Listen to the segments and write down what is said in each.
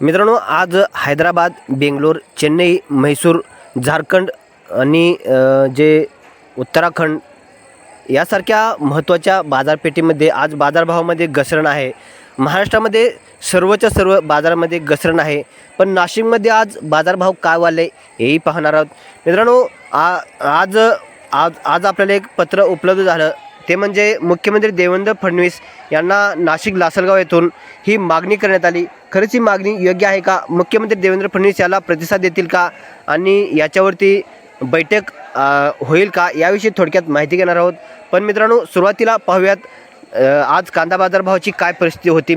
मित्रांनो आज हैदराबाद बेंगलोर चेन्नई म्हैसूर झारखंड आणि जे उत्तराखंड यासारख्या महत्त्वाच्या बाजारपेठेमध्ये आज बाजारभावामध्ये घसरण आहे. महाराष्ट्रामध्ये सर्वच्या सर्व बाजारामध्ये घसरण आहे. पण नाशिकमध्ये आज बाजारभाव काय वाढले हेही पाहणार आहोत. मित्रांनो आ आज आज आज आपल्याला एक पत्र उपलब्ध झालं. ते म्हणजे मुख्यमंत्री देवेंद्र फडणवीस यांना नाशिक लासलगाव येथून ही मागणी करण्यात आली. खरंच ही मागणी योग्य आहे का? मुख्यमंत्री देवेंद्र फडणवीस याला प्रतिसाद देतील का? आणि याच्यावरती बैठक होईल का? याविषयी थोडक्यात माहिती घेणार आहोत. पण मित्रांनो सुरुवातीला पाहूयात आज कांदा बाजारभावाची काय परिस्थिती होती.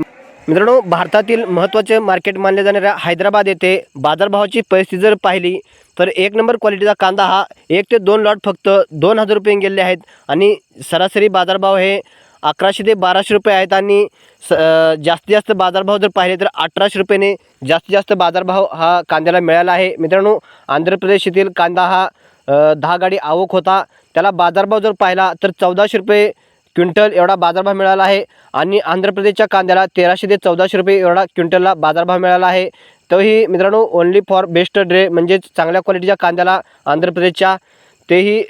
मित्रांनो भारतातील महत्त्वाचे मार्केट मानले जाणाऱ्या हैदराबाद येथे बाजारभावाची परिस्थिती जर पाहिली तर एक नंबर क्वालिटीचा कांदा हा एक ते दोन लॉट फक्त दोन हजार रुपये गेले आहेत. आणि सरासरी बाजारभाव हे अकराशे ते बाराशे रुपये आहेत आणि स जास्तीत जास्त बाजारभाव जर पाहिले तर अठराशे रुपयाने जास्तीत जास्त बाजारभाव हा कांद्याला मिळाला आहे. मित्रांनो आंध्र प्रदेश येथील कांदा हा दहा गाडी आवक होता. त्याला बाजारभाव जर पाहिला तर चौदाशे रुपये क्विंटल एवढा बाजारभाव मिळाला आहे आणि आंध्र प्रदेशच्या कांद्याला तेराशे ते चौदाशे रुपये एवढा क्विंटलला बाजारभाव मिळाला आहे. तोही मित्रांनो ओनली फॉर बेस्ट ड्रे म्हणजेच चांगल्या क्वालिटीच्या कांद्याला आंध्र प्रदेशच्या तेही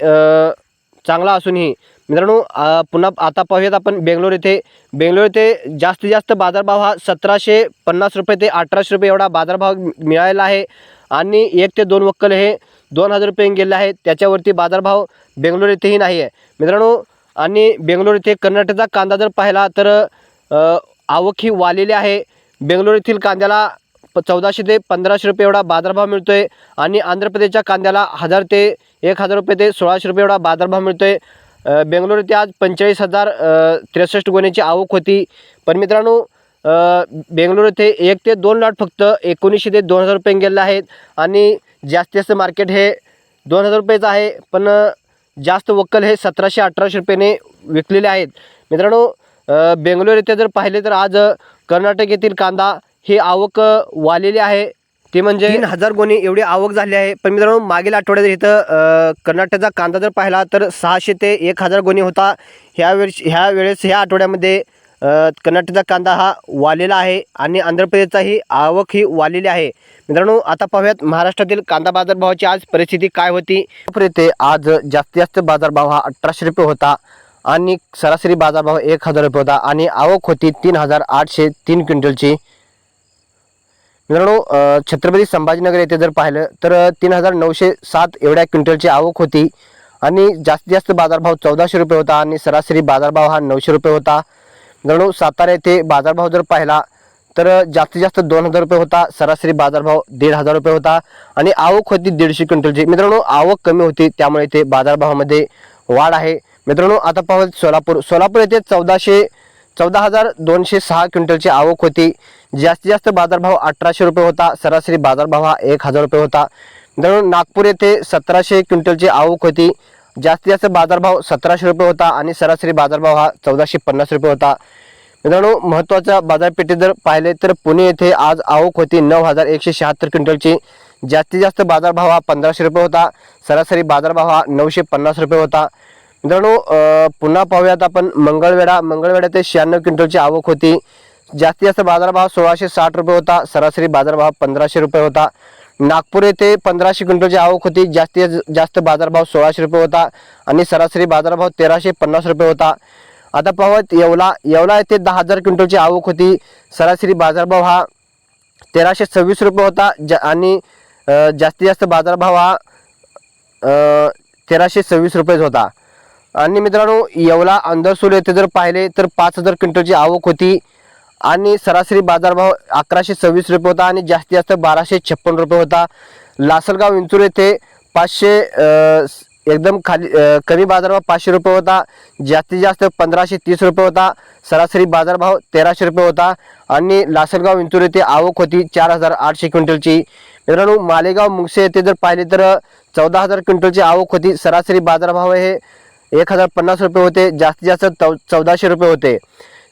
चांगला असूनही मित्रांनो पुन्हा आता पाहूयात आपण बेंगलोर येथे बेंगलोर येथे जास्तीत जास्त बाजारभाव हा सतराशे पन्नास रुपये ते अठराशे रुपये एवढा बाजारभाव मिळालेला आहे. आणि एक ते दोन वक्कल हे दोन हजार रुपये गेले आहेत. त्याच्यावरती बाजारभाव बेंगलोर येथेही नाही आहे. मित्रांनो आणि बेंगलोर येथे कर्नाटकचा कांदा जर पाहिला तर आवक ही वाढलेली आहे. बेंगलोर येथील कांद्याला प चौदाशे ते पंधराशे रुपये एवढा बाजारभाव मिळतो आहे आणि आंध्र प्रदेशच्या कांद्याला हजार ते एक हजार रुपये ते सोळाशे रुपये एवढा बाजारभाव मिळतो आहे बेंगलोर येथे आज पंचेचाळीस हजार त्रेसष्ट गुन्ह्याची आवक होती. पण मित्रांनो बेंगलोर येथे एक ते दोन लॉट फक्त एकोणीसशे ते दोन हजार रुपये गेलेले आहेत. आणि जास्तीत जास्त मार्केट हे दोन हजार रुपयेचं आहे पण जास्त वक्कल हे सतराशे अठराशे रुपयाने विकलेले आहेत. मित्रांनो बेंगलोर येथे जर पाहिले तर आज कर्नाटक येथील कांदा ही आवक वाढलेली आहे. ते म्हणजे तीन हजार गोणी एवढी आवक झाली आहे. पण मित्रांनो मागील आठवड्यात इथं कर्नाटकचा कांदा जर पाहिला तर सहाशे ते एक हजार गोणी होता. ह्या वेळेस ह्या वेळेस ह्या आठवड्यामध्ये कर्नाटकचा कांदा हा वाढलेला आहे आणि आंध्र प्रदेशचाही आवक ही वाढलेली आहे. मित्रांनो आता पाहूयात महाराष्ट्रातील कांदा बाजारभावाची आज परिस्थिती काय होती. येथे आज जास्तीत जास्त बाजारभाव हा अठराशे रुपये होता आणि सरासरी बाजारभाव एक हजार रुपये होता आणि आवक होती तीन हजार आठशे तीन क्विंटलची. मित्रांनो छत्रपती संभाजीनगर येथे जर पाहिलं तर तीन हजार नऊशे सात एवढ्या क्विंटलची आवक होती आणि जास्तीत जास्त बाजारभाव चौदाशे रुपये होता आणि सरासरी बाजारभाव हा नऊशे रुपये होता. मित्रांनो सातारा येथे बाजारभाव जर पाहिला तर जास्तीत जास्त दोन हजार रुपये होता सरासरी बाजारभाव दीड हजार रुपये होता आणि आवक होती दीडशे क्विंटलची. मित्रांनो आवक कमी होती त्यामुळे इथे बाजारभावामध्ये वाढ आहे. मित्रांनो आता पाहू सोलापूर. सोलापूर येथे चौदाशे चौदा हजार दोनशे सहा क्विंटलची आवक होती. जास्तीत जास्त बाजारभाव अठराशे रुपये होता. सरासरी बाजारभाव हा एक हजार रुपये होता. मित्रांनो नागपूर येथे सतराशे क्विंटलची आवक होती. जास्तीत जास्त बाजारभाव सतराशे रुपये होता आणि सरासरी बाजारभाव हा चौदाशे पन्नास रुपये होता. मित्रांनो महत्त्वाचा बाजारपेठेत जर पाहिले तर पुणे येथे आज आवक होती नऊ हजार एकशे शहात्तर क्विंटलची. जास्तीत जास्त बाजारभाव हा पंधराशे रुपये होता. सरासरी बाजारभाव हा नऊशे पन्नास रुपये होता. मित्रांनो पुन्हा पाहूयात आपण मंगळवेढा. मंगळवेढा ते शहाण्णव क्विंटलची आवक होती. जास्तीत जास्त बाजारभाव सोळाशे साठ रुपये होता. सरासरी बाजारभाव पंधराशे रुपये होता. नागपूर येथे पंधराशे क्विंटलची आवक होती. जास्तीत जास्त बाजारभाव सोळाशे रुपये होता आणि सरासरी बाजारभाव तेराशे पन्नास रुपये होता. आता पाहत येवला. येवला येथे दहा हजार क्विंटलची आवक होती. सरासरी बाजारभाव हा तेराशे सव्वीस रुपये होता. जा आणि जास्तीत जास्त बाजारभाव हा तेराशे सव्वीस रुपयेच होता. आणि मित्रांनो येवला अंधरसूल येथे जर पाहिले तर पाच हजार क्विंटलची आवक होती. आणि सरासरी बाजारभाव अकराशे सव्वीस रुपये होता आणि जास्तीत जास्त बाराशे छप्पन रुपये होता. लासलगाव विंचूर येथे पाचशे एकदम खाली कमी बाजारभाव पाचशे रुपये होता. जास्तीत जास्त पंधराशे तीस रुपये होता. सरासरी बाजारभाव तेराशे रुपये होता. आणि लासलगाव विंचूर येथे आवक होती चार हजार आठशे क्विंटलची. मित्रांनो मालेगाव मुंगसे येथे जर पाहिले तर चौदा हजार क्विंटलची आवक होती. सरासरी बाजारभाव हे एक हजार पन्नास रुपये होते. जास्तीत जास्त चौ चौदाशे रुपये होते.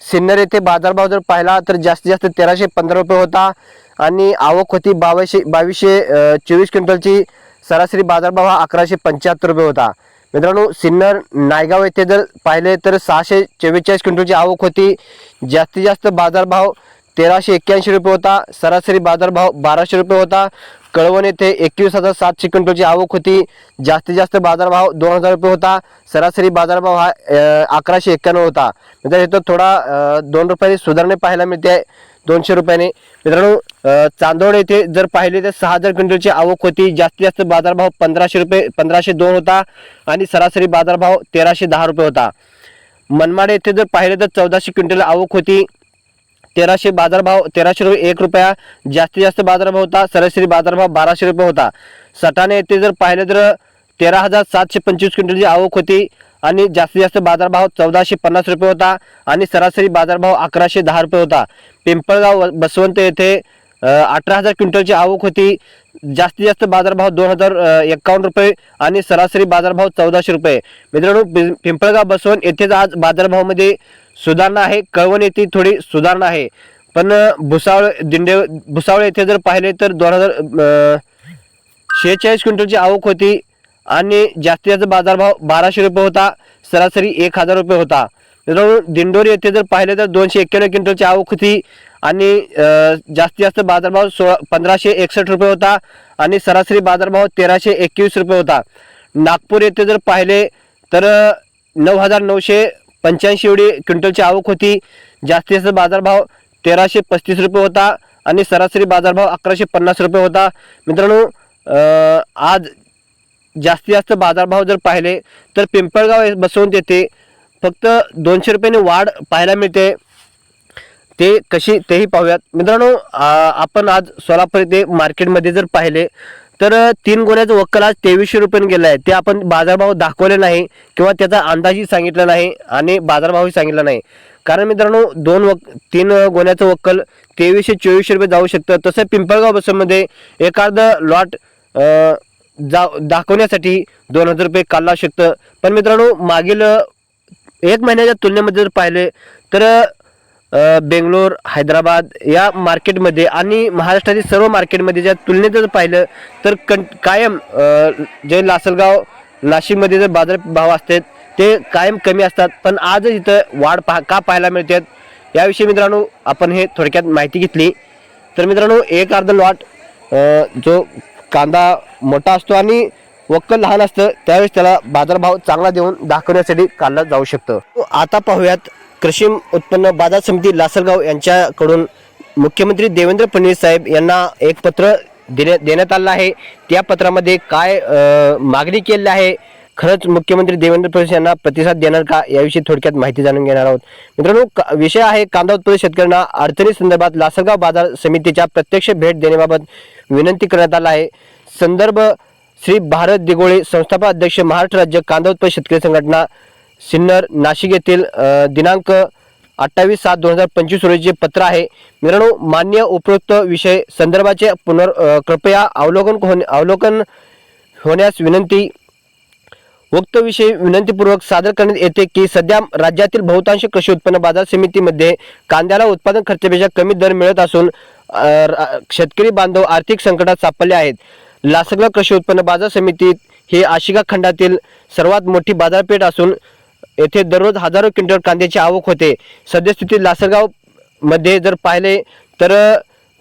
सिन्नर येथे बाजारभाव जर पाहिला तर जास्तीत जास्त तेराशे पंधरा रुपये होता. आणि आवक होती बावीसशे बावीसशे चोवीस क्विंटलची. सरासरी बाजारभाव हा अकराशे पंच्याहत्तर रुपये होता. मित्रांनो सिन्नर नायगाव येथे जर पाहिले तर सहाशे चव्वेचाळीस क्विंटलची आवक होती. जास्तीत जास्त बाजारभाव तेराशे एक्क्याऐंशी रुपये होता. सरासरी बाजारभाव बाराशे रुपये होता. कळवण येथे एकवीस हजार सातशे क्विंटलची आवक होती. जास्तीत जास्त बाजारभाव दोन हजार रुपये होता. सरासरी बाजारभाव हा अकराशे एक्क्याण्णव होता. मित्रांनो इथं थोडा दोन रुपयाने सुधारणे पाहायला मिळते. दोनशे रुपयाने. मित्रांनो चांदोड येथे जर पाहिले तर सहा हजार क्विंटलची आवक होती. जास्तीत जास्त बाजारभाव पंधराशे रुपये पंधराशे दोन होता आणि सरासरी बाजारभाव तेराशे दहा रुपये होता. मनमाड येथे जर पाहिले तर चौदाशे क्विंटल आवक होती. तेराशे बाजारभाव तेराशे रुपये एक रुपया जास्तीत जास्त बाजारभाव होता. सरासरी बाजारभाव बाराशे रुपये होता. सटाणे येथे जर पाहिलं तर तेरा हजार सातशे पंचवीस क्विंटलची आवक होती आणि जास्तीत जास्त बाजारभाव चौदाशे पन्नास रुपये होता आणि सरासरी बाजारभाव अकराशे दहा रुपये होता. पिंपळगाव व- बसवंत येथे अठरा हजार क्विंटलची आवक होती. जास्तीत जास्त बाजारभाव दोन हजार एकावन्न रुपये आणि सरासरी बाजारभाव चौदाशे रुपये. मित्रांनो पिंपळगाव बसवंत येथेच आज बाजारभावामध्ये सुधारणा आहे कळवण येथे थोडी सुधारणा आहे. पण भुसावळ दिंडे भुसावळ येथे जर पाहिले तर दोन हजार शेहेचाळीस क्विंटलची आवक होती आणि जास्तीत जास्त बाजारभाव बाराशे रुपये होता सरासरी एक हजार रुपये होता. मित्रांनो दिंडोरी येथे जर पाहिले तर दोनशे एक्क्याण्णव क्विंटलची आवक होती आणि जास्तीत जास्त बाजारभाव सोळा पंधराशे एकसष्ट रुपये होता आणि सरासरी बाजारभाव तेराशे एकवीस रुपये होता. नागपूर येथे जर पाहिले तर नऊ हजार नऊशे पंच्याऐंशी एवढी क्विंटलची आवक होती. जास्तीत जास्त बाजारभाव तेराशे पस्तीस रुपये होता आणि सरासरी बाजारभाव अकराशे पन्नास रुपये होता. मित्रांनो आज जास्तीत जास्त बाजारभाव जर पाहिले तर पिंपळगाव बसवून येथे फक्त दोनशे रुपयाने वाढ पाहायला मिळते. ते कशी तेही पाहूयात. मित्रांनो आपण आज सोलापूर येथे मार्केटमध्ये जर पाहिले तर तीन गोण्याचं वक्कल आज तेवीसशे रुपये गेलं आहे. ते आपण बाजारभाव दाखवले नाही किंवा त्याचा अंदाजही सांगितला नाही आणि बाजारभावही सांगितला नाही. कारण मित्रांनो दोन वक तीन गोण्याचं वक्कल तेवीसशे चोवीसशे रुपये जाऊ शकतं. तसं पिंपळगाव बसमध्ये एखादं लॉट जा दाखवण्यासाठी दोन हजार रुपये काढला शकतं. पण मित्रांनो मागील एक महिन्याच्या तुलनेमध्ये जर पाहिले तर बेंगलोर हैदराबाद या मार्केटमध्ये आणि महाराष्ट्रातील सर्व मार्केटमध्ये ज्या तुलनेत जर पाहिलं तर कं कायम जे लासलगाव नाशिकमध्ये जर बाजार भाव असतात ते कायम कमी असतात. पण आज इथं वाढ पहा का पाहायला मिळतात याविषयी मित्रांनो आपण हे थोडक्यात माहिती घेतली. तर मित्रांनो एक अर्ध लॉट जो कांदा मोठा असतो आणि वक्कल लहान असतं त्यावेळेस त्याला बाजारभाव चांगला देऊन दाखवण्यासाठी काढला जाऊ शकतं. आता पाहूयात कृषी उत्पन्न बाजार समिती लासलगाव यांच्याकडून मुख्यमंत्री देवेंद्र फडणवीस साहेब यांना एक पत्र देण्या देण्यात आलं आहे. त्या पत्रामध्ये काय मागणी केली आहे? खरंच मुख्यमंत्री देवेंद्र फडणवीस यांना प्रतिसाद देणार का? याविषयी थोडक्यात माहिती जाणून घेणार आहोत. मित्रांनो का- विषय आहे कांदा उत्पादक शेतकऱ्यांना अडचणी संदर्भात लासलगाव बाजार समितीच्या प्रत्यक्ष भेट देण्याबाबत विनंती करण्यात आला आहे. संदर्भ श्री भारत दिगोळे संस्थापक अध्यक्ष महाराष्ट्र राज्य कांदा उत्पादक शेतकरी संघटना सिन्नर नाशिक येथील दिनांक अठ्ठावीस सात दोन हजार पंचवीस रोजीचे पत्र आहे मित्रांनो मान्य उपरोक्त विषय संदर्भाचे पुनर् कृपया अवलोकन होणे अवलोकन होण्यास विनंती. वक्तविषयी विनंतीपूर्वक सादर करण्यात येते की सध्या राज्यातील बहुतांश कृषी उत्पन्न बाजार समितीमध्ये कांद्याला उत्पादन खर्चापेक्षा कमी दर मिळत असून रा- शेतकरी बांधव आर्थिक संकटात सापडले आहेत. लासलगाव कृषी उत्पन्न बाजार समितीत ही आशिका खंडातील सर्वात मोठी बाजारपेठ असून येथे दररोज हजारो क्विंटल कांद्याची आवक होते. सद्यस्थितीत लासलगावमध्ये जर पाहिले तर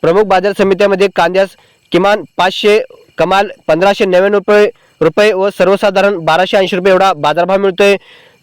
प्रमुख बाजार समित्यामध्ये कांद्यास किमान पाचशे कमाल पंधराशे नव्याण्णव रुपये रुपये व सर्वसाधारण बाराशे ऐंशी रुपये एवढा बाजारभाव मिळतोय.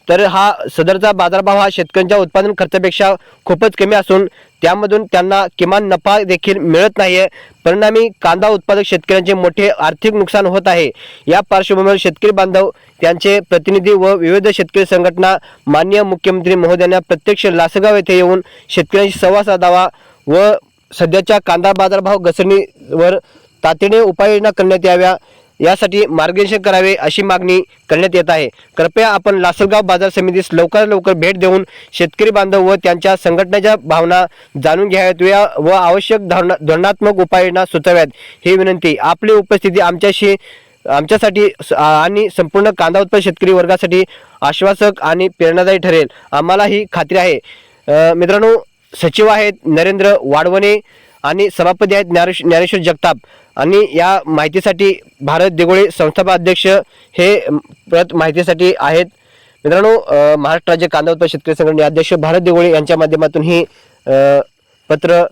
तर हा सदरचा बाजारभाव हा शेतकऱ्यांच्या उत्पादन खर्चापेक्षा खूपच कमी असून त्यामधून त्यांना किमान नफा देखील मिळत नाही आहे परिणामी कांदा उत्पादक शेतकऱ्यांचे मोठे आर्थिक नुकसान होत आहे. या पार्श्वभूमीवर शेतकरी बांधव त्यांचे प्रतिनिधी व विविध शेतकरी संघटना माननीय मुख्यमंत्री महोदयांना प्रत्यक्ष लासगाव येथे येऊन शेतकऱ्यांशी संवाद साधावा व सध्याच्या कांदा बाजारभाव घसरणीवर तातडीने उपाययोजना करण्यात याव्या. यासाठी मार्गदर्शन करावे अशी मागणी करण्यात येत आहे. कृपया आपण लासलगाव बाजार समितीस लवकरात लवकर भेट देऊन शेतकरी बांधव व त्यांच्या संघटनेच्या भावना जाणून घ्याव्यात व- व आवश्यक धोरणा- धोरणात्मक उपाययोजना सुचाव्यात ही विनंती. आपली उपस्थिती आमच्याशी आमच्यासाठी स- आणि संपूर्ण कांदा उत्पादक शेतकरी वर्गासाठी आश्वासक आणि प्रेरणादायी ठरेल. आम्हाला ही खात्री आहे. मित्रांनो सचिव आहेत नरेंद्र वाडवणे आणि सभापती आहेत ज्ञानेश ज्ञानेश्वर जगताप. आणि या माहितीसाठी भारत देगोळे संस्थापक अध्यक्ष हे परत माहितीसाठी आहेत. मित्रांनो महाराष्ट्र राज्य कांदा उत्पादक शेतकरी संघटने अध्यक्ष भारत देगोळे यांच्या माध्यमातून ही पत्र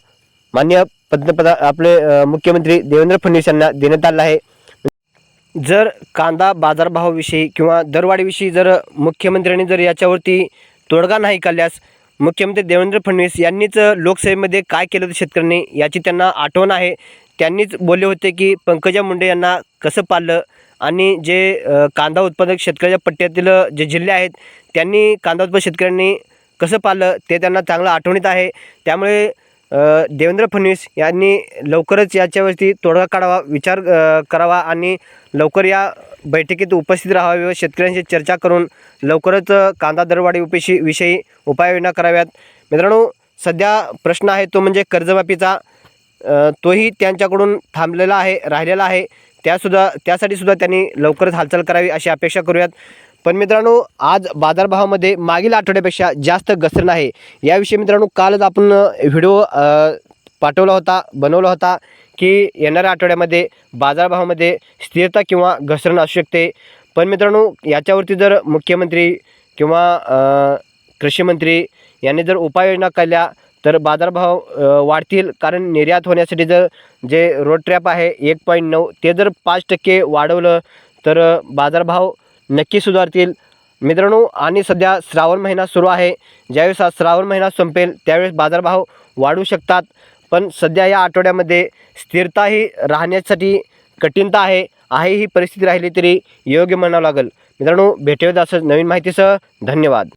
मान्य पंतप्रधान आपले मुख्यमंत्री देवेंद्र फडणवीस यांना देण्यात आलं आहे. जर कांदा बाजारभावाविषयी किंवा दरवाढीविषयी जर मुख्यमंत्र्यांनी जर याच्यावरती तोडगा नाही काढल्यास मुख्यमंत्री देवेंद्र फडणवीस यांनीच लोकसभेमध्ये काय केलं होतं शेतकऱ्यांनी याची त्यांना आठवण आहे. त्यांनीच बोलले होते की पंकजा मुंडे यांना कसं पाळलं? आणि जे कांदा उत्पादक शेतकऱ्याच्या पट्ट्यातील जे जिल्हे आहेत त्यांनी कांदा उत्पादक शेतकऱ्यांनी कसं पाळलं? ते त्यांना चांगलं आठवणीत आहे. त्यामुळे देवेंद्र फडणवीस यांनी लवकरच याच्यावरती तोडगा काढावा विचार करावा आणि लवकर या बैठकीत उपस्थित राहावे व शेतकऱ्यांशी चर्चा करून लवकरच कांदा दरवाढी उपेशी विषयी उपाययोजना कराव्यात. मित्रांनो सध्या प्रश्न आहे तो म्हणजे कर्जमाफीचा. तोही त्यांच्याकडून थांबलेला आहे राहिलेला आहे. त्यासुद्धा त्यासाठी सुद्धा त्यांनी लवकरच हालचाल करावी अशी अपेक्षा करूयात. पण मित्रांनो आज बाजारभावामध्ये मागील आठवड्यापेक्षा जास्त घसरण आहे. याविषयी मित्रांनो कालच आपण व्हिडिओ पाठवला होता बनवला होता की येणाऱ्या आठवड्यामध्ये बाजारभावामध्ये स्थिरता किंवा घसरण असू शकते. पण मित्रांनो याच्यावरती जर मुख्यमंत्री किंवा कृषीमंत्री यांनी जर उपाययोजना केल्या तर बाजारभाव वाढतील कारण निर्यात होण्यासाठी जर जे रोड ट्रॅप आहे एक पॉईंट नऊ ते जर पाच टक्के वाढवलं तर बाजारभाव नक्की सुधारतील. मित्रांनो आणि सध्या श्रावण महिना सुरू आहे. ज्यावेळेस हा श्रावण महिना संपेल त्यावेळेस बाजारभाव वाढू शकतात. पण सध्या या आठवड्यामध्ये स्थिरताही राहण्यासाठी कठीणता आहे. आहे ही परिस्थिती राहिली तरी योग्य म्हणावं लागेल. मित्रांनो भेटूयात असं नवीन माहितीसह. धन्यवाद.